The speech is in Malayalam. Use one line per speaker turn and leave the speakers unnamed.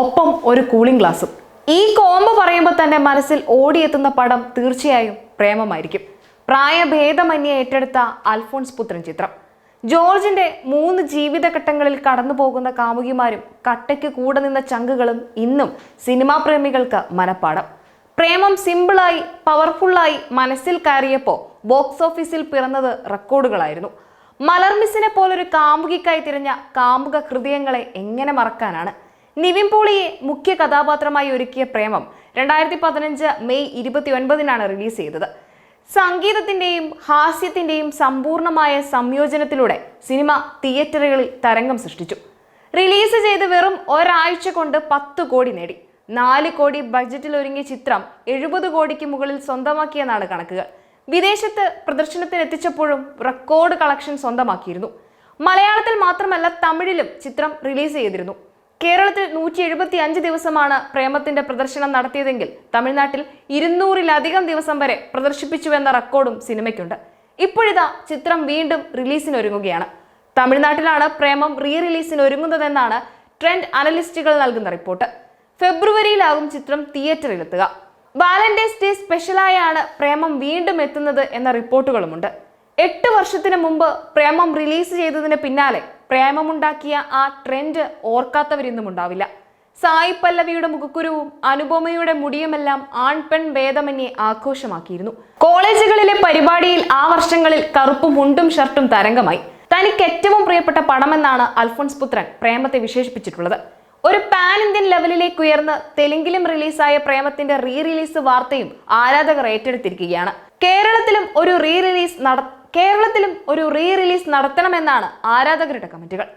ഒപ്പം ഒരു കൂളിംഗ് ഗ്ലാസും ഈ കോമ്പ് പറയുമ്പോൾ തന്നെ മനസ്സിൽ ഓടിയെത്തുന്ന പടം തീർച്ചയായും പ്രേമമായിരിക്കും. പ്രായഭേദമന്യെ ഏറ്റെടുത്ത അൽഫോൺസ് പുത്രൻ ചിത്രം. ജോർജിന്റെ മൂന്ന് ജീവിതഘട്ടങ്ങളിൽ കടന്നു പോകുന്ന കാമുകിമാരും കട്ടയ്ക്ക് കൂടെ നിന്ന ചങ്കുകളും ഇന്നും സിനിമാ പ്രേമികൾക്ക് മനപ്പാടം. പ്രേമം സിമ്പിളായി പവർഫുള്ളായി മനസ്സിൽ കയറിയപ്പോൾ ബോക്സ് ഓഫീസിൽ പിറന്നത് റെക്കോർഡുകളായിരുന്നു മലർമിസിനെ പോലൊരു കാമുകിക്കായി തിരഞ്ഞ കാമുക ഹൃദയങ്ങളെ എങ്ങനെ മറക്കാനാണ്? നിവിൻ പോളിയെ മുഖ്യ കഥാപാത്രമായി ഒരുക്കിയ പ്രേമം രണ്ടായിരത്തി പതിനഞ്ച് മെയ് ഇരുപത്തി ഒൻപതിനാണ് റിലീസ് ചെയ്തത്. സംഗീതത്തിന്റെയും ഹാസ്യത്തിന്റെയും സമ്പൂർണമായ സംയോജനത്തിലൂടെ സിനിമ തിയേറ്ററുകളിൽ തരംഗം സൃഷ്ടിച്ചു. റിലീസ് ചെയ്ത് വെറും ഒരാഴ്ച കൊണ്ട് പത്ത് കോടി നേടി. നാല് കോടി ബഡ്ജറ്റിൽ ഒരുങ്ങിയ ചിത്രം എഴുപത് കോടിക്ക് മുകളിൽ സ്വന്തമാക്കിയെന്നാണ് കണക്കുകൾ. വിദേശത്ത് പ്രദർശനത്തിന് എത്തിച്ചപ്പോഴും റെക്കോർഡ് കളക്ഷൻ സ്വന്തമാക്കിയിരുന്നു. മലയാളത്തിൽ മാത്രമല്ല തമിഴിലും ചിത്രം റിലീസ് ചെയ്തിരുന്നു. കേരളത്തിൽ നൂറ്റി എഴുപത്തി അഞ്ച് ദിവസമാണ് പ്രേമത്തിന്റെ പ്രദർശനം നടത്തിയതെങ്കിൽ തമിഴ്നാട്ടിൽ ഇരുന്നൂറിലധികം ദിവസം വരെ പ്രദർശിപ്പിച്ചുവെന്ന റെക്കോർഡും സിനിമയ്ക്കുണ്ട്. ഇപ്പോഴിതാ ചിത്രം വീണ്ടും റിലീസിനൊരുങ്ങുകയാണ്. തമിഴ്നാട്ടിലാണ് പ്രേമം റീ റിലീസിനൊരുങ്ങുന്നതെന്നാണ് ട്രെൻഡ് അനലിസ്റ്റുകൾ നൽകുന്ന റിപ്പോർട്ട്. ഫെബ്രുവരിയിലാകും ചിത്രം തിയേറ്ററിലെത്തുക. വാലന്റൈൻസ് ഡേ സ്പെഷ്യലായാണ് പ്രേമം വീണ്ടും എത്തുന്നത് എന്ന റിപ്പോർട്ടുകളുമുണ്ട്. എട്ട് വർഷത്തിന് മുമ്പ് പ്രേമം റിലീസ് ചെയ്തതിന് പിന്നാലെ പ്രേമമുണ്ടാക്കിയ ആ ട്രെൻഡ് ഓർക്കാത്തവരിന്നും ഉണ്ടാവില്ല. സായി പല്ലവിയുടെ മുഖക്കുരുവും അനുപമയുടെ മുടിയുമെല്ലാം ആൺപെൺ ഭേദമന്യേ ആഘോഷമാക്കിയിരുന്നു. കോളേജുകളിലെ പരിപാടിയിൽ ആ വർഷങ്ങളിൽ കറുപ്പും മുണ്ടും ഷർട്ടും തരംഗമായി. തനിക്ക് ഏറ്റവും പ്രിയപ്പെട്ട പടമെന്നാണ് അൽഫോൺസ് പുത്രൻ പ്രേമത്തെ വിശേഷിപ്പിച്ചിട്ടുള്ളത്. ഒരു പാൻ ഇന്ത്യൻ ലെവലിലേക്ക് ഉയർന്ന് തെലുങ്കിലും റിലീസായ പ്രേമത്തിന്റെ റീ റിലീസ് വാർത്തയും ആരാധകർ ഏറ്റെടുത്തിരിക്കുകയാണ്. കേരളത്തിലും ഒരു റീ റിലീസ് നട കേരളത്തിലും ഒരു റീ റിലീസ് നടത്തണമെന്നാണ് ആരാധകരുടെ കമന്റുകൾ.